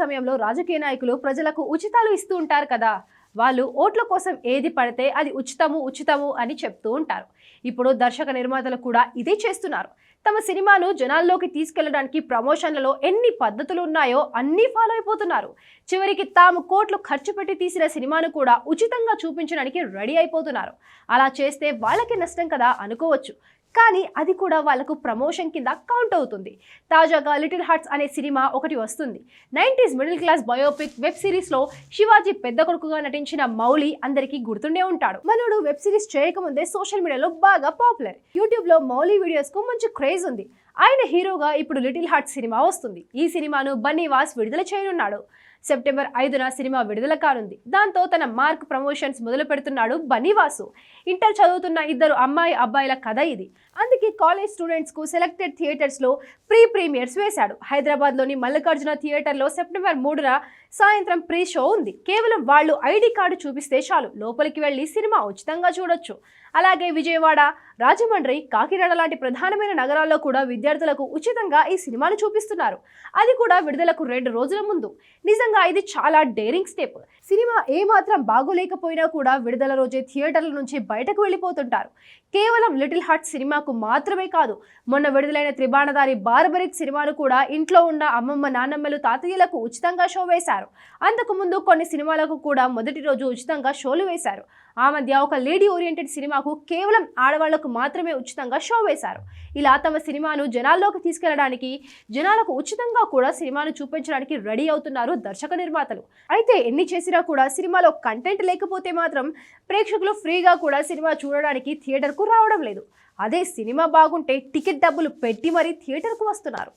సమయంలో రాజకీయ నాయకులు ప్రజలకు ఉచితాలు ఇస్తూ ఉంటారు కదా. వాళ్ళు ఓట్ల కోసం ఏది పడితే అది ఉచితము ఉచితము అని చెప్తూ ఉంటారు. ఇప్పుడు దర్శక నిర్మాతలు కూడా ఇదే చేస్తున్నారు. తమ సినిమాను జనాల్లోకి తీసుకెళ్ళడానికి ప్రమోషన్లలో ఎన్ని పద్ధతులు ఉన్నాయో అన్నీ ఫాలో అయిపోతున్నారు. చివరికి తాము కోట్లు ఖర్చు పెట్టి తీసిన సినిమాను కూడా ఉచితంగా చూపించడానికి రెడీ అయిపోతున్నారు. అలా చేస్తే వాళ్ళకి నష్టం కదా అనుకోవచ్చు. కానీ అది కూడా వాళ్ళకు ప్రమోషన్ కింద కౌంట్ అవుతుంది. తాజాగా లిటిల్ హార్ట్స్ అనే సినిమా ఒకటి వస్తుంది. Nineties middle class biopic web సిరీస్లో శివాజీ పెద్ద కొడుకుగా నటించిన మౌలి అందరికీ గుర్తుండే ఉంటాడు. మనోడు వెబ్ సిరీస్ చేయకముందే సోషల్ మీడియాలో బాగా పాపులర్ యూట్యూబ్లో మౌలి వీడియోస్కు మంచి క్రేజ్ ఉంది. ఆయన హీరోగా ఇప్పుడు లిటిల్ హార్ట్ సినిమా వస్తుంది. ఈ సినిమాను బన్నీవాస్ విడుదల చేయనున్నాడు. సెప్టెంబర్ ఐదున సినిమా విడుదల కానుంది. దాంతో తన మార్క్ ప్రమోషన్స్ మొదలు పెడుతున్నాడు బన్నీవాసు. ఇంటర్ చదువుతున్న ఇద్దరు అమ్మాయి అబ్బాయిల కథ ఇది. అందుకే కాలేజ్ స్టూడెంట్స్కు సెలెక్టెడ్ థియేటర్స్లో ప్రీ ప్రీమియర్స్ వేశాడు. హైదరాబాద్లోని మల్లికార్జున థియేటర్లో సెప్టెంబర్ మూడున సాయంత్రం ప్రీ షో ఉంది. కేవలం వాళ్ళు ఐడి కార్డు చూపిస్తే చాలు. లోపలికి వెళ్ళి సినిమా ఉచితంగా చూడొచ్చు. అలాగే విజయవాడ రాజమండ్రి కాకినాడ లాంటి ప్రధానమైన నగరాల్లో కూడా విద్యార్థులకు ఉచితంగా ఈ సినిమాను చూపిస్తున్నారు. అది కూడా విడుదలకు రెండు రోజుల ముందు. నిజంగా ఇది చాలా డేరింగ్ స్టెప్. సినిమా ఏమాత్రం బాగోలేకపోయినా కూడా విడుదల రోజే థియేటర్ల నుంచి బయటకు వెళ్ళిపోతుంటారు. కేవలం లిటిల్ హార్ట్ సినిమాకు మాత్రమే కాదు మొన్న విడుదలైన త్రిబాణదారి బార్బరిక్ సినిమాను కూడా ఇంట్లో ఉన్న అమ్మమ్మ నాన్నమ్మలు తాతయ్యలకు ఉచితంగా షో వేశారు. అంతకుముందు కొన్ని సినిమాలకు కూడా మొదటి రోజు ఉచితంగా షోలు వేశారు. ఆ మధ్య ఒక లేడీ ఓరియంటెడ్ సినిమాకు కేవలం ఆడవాళ్ళకు మాత్రమే ఉచితంగా షో వేశారు. ఇలా తమ సినిమాను జనాల్లోకి తీసుకెళ్ళడానికి జనాలకు ఉచితంగా కూడా సినిమాను చూపించడానికి రెడీ అవుతున్నారు దర్శక నిర్మాతలు. అయితే ఎన్ని చేసినా కూడా సినిమాలో కంటెంట్ లేకపోతే మాత్రం ప్రేక్షకులు ఫ్రీగా కూడా సినిమా చూడడానికి థియేటర్కు రావడం లేదు. అదే సినిమా బాగుంటే టికెట్ డబ్బులు పెట్టి మరీ థియేటర్కు వస్తున్నారు.